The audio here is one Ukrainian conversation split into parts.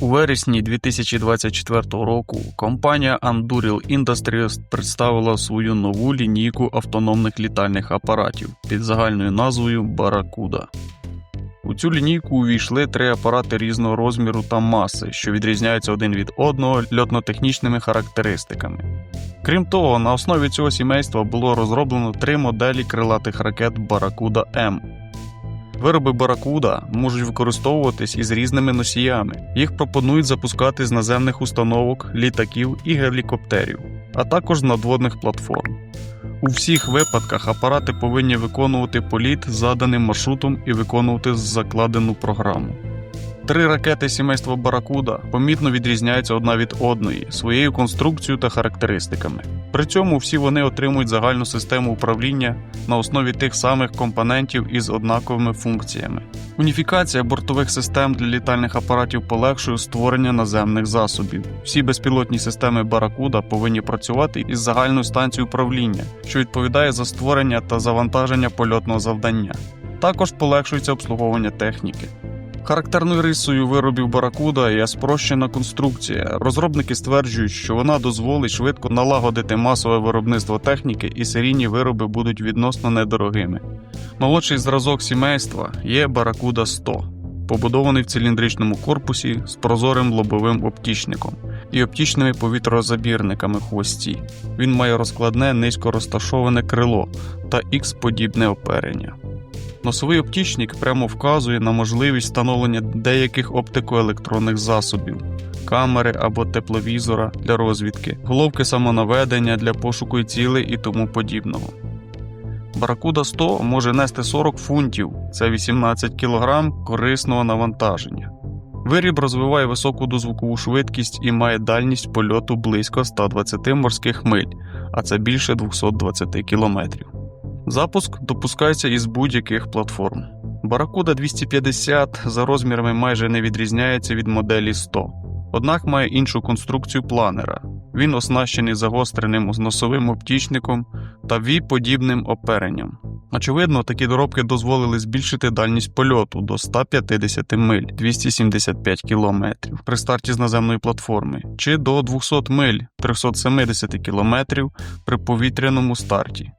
У вересні 2024 року компанія Anduril Industries представила свою нову лінійку автономних літальних апаратів під загальною назвою Barracuda. У цю лінійку увійшли три апарати різного розміру та маси, що відрізняються один від одного льотно-технічними характеристиками. Крім того, на основі цього сімейства було розроблено три моделі крилатих ракет Barracuda М. Вироби Баракуда можуть використовуватись із різними носіями. Їх пропонують запускати з наземних установок, літаків і гелікоптерів, а також з надводних платформ. У всіх випадках апарати повинні виконувати політ заданим маршрутом і виконувати закладену програму. Три ракети сімейства Баракуда помітно відрізняються одна від одної своєю конструкцією та характеристиками. При цьому всі вони отримують загальну систему управління на основі тих самих компонентів із однаковими функціями. Уніфікація бортових систем для літальних апаратів полегшує створення наземних засобів. Всі безпілотні системи Баракуда повинні працювати із загальною станцією управління, що відповідає за створення та завантаження польотного завдання. Також полегшується обслуговування техніки. Характерною рисою виробів Баракуда є спрощена конструкція. Розробники стверджують, що вона дозволить швидко налагодити масове виробництво техніки і серійні вироби будуть відносно недорогими. Молодший зразок сімейства є Баракуда 100, побудований в циліндричному корпусі з прозорим лобовим оптічником і оптічними повітрозабірниками хвості. Він має розкладне низько розташоване крило та X-подібне оперення. Носовий оптічник прямо вказує на можливість встановлення деяких оптикоелектронних засобів, камери або тепловізора для розвідки, головки самонаведення для пошуку цілей і тому подібного. Баракуда 100 може нести 40 фунтів, це 18 кг корисного навантаження. Виріб розвиває високу дозвукову швидкість і має дальність польоту близько 120 морських миль, а це більше 220 км. Запуск допускається із будь-яких платформ. Баракуда 250 за розмірами майже не відрізняється від моделі 100, однак має іншу конструкцію планера. Він оснащений загостреним носовим оптічником та ві-подібним оперенням. Очевидно, такі доробки дозволили збільшити дальність польоту до 150 миль 275 км при старті з наземної платформи, чи до 200 миль 370 км при повітряному старті.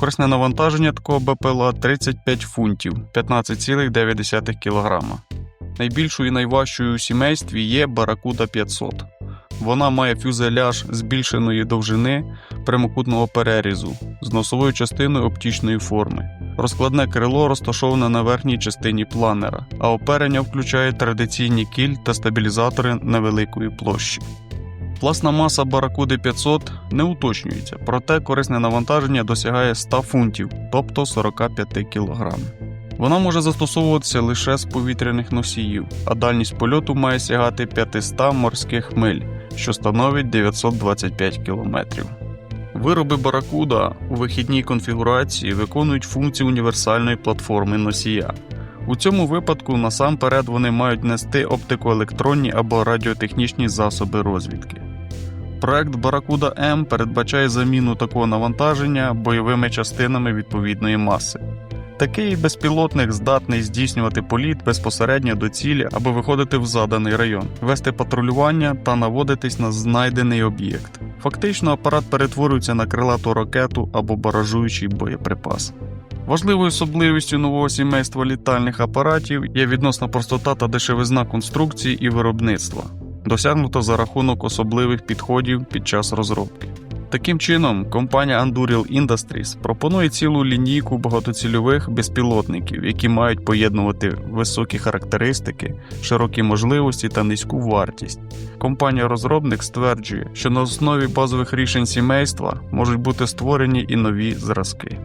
Корисне навантаження такого БПЛА 35 фунтів 15,9 кг. Найбільшою і найважчою у сімействі є Баракуда 500. Вона має фюзеляж збільшеної довжини прямокутного перерізу з носовою частиною оптічної форми. Розкладне крило розташоване на верхній частині планера, а оперення включає традиційні кіль та стабілізатори невеликої площі. Власна маса Баракуди 500 не уточнюється, проте корисне навантаження досягає 100 фунтів, тобто 45 кг. Вона може застосовуватися лише з повітряних носіїв, а дальність польоту має сягати 500 морських миль, що становить 925 км. Вироби Баракуда у вихідній конфігурації виконують функцію універсальної платформи носія. У цьому випадку насамперед вони мають нести оптикоелектронні або радіотехнічні засоби розвідки. Проект Баракуда М передбачає заміну такого навантаження бойовими частинами відповідної маси. Такий безпілотник здатний здійснювати політ безпосередньо до цілі або виходити в заданий район, вести патрулювання та наводитись на знайдений об'єкт. Фактично, апарат перетворюється на крилату ракету або баражуючий боєприпас. Важливою особливістю нового сімейства літальних апаратів є відносна простота та дешевизна конструкції і виробництва, досягнута за рахунок особливих підходів під час розробки. Таким чином, компанія Anduril Industries пропонує цілу лінійку багатоцільових безпілотників, які мають поєднувати високі характеристики, широкі можливості та низьку вартість. Компанія-розробник стверджує, що на основі базових рішень сімейства можуть бути створені і нові зразки.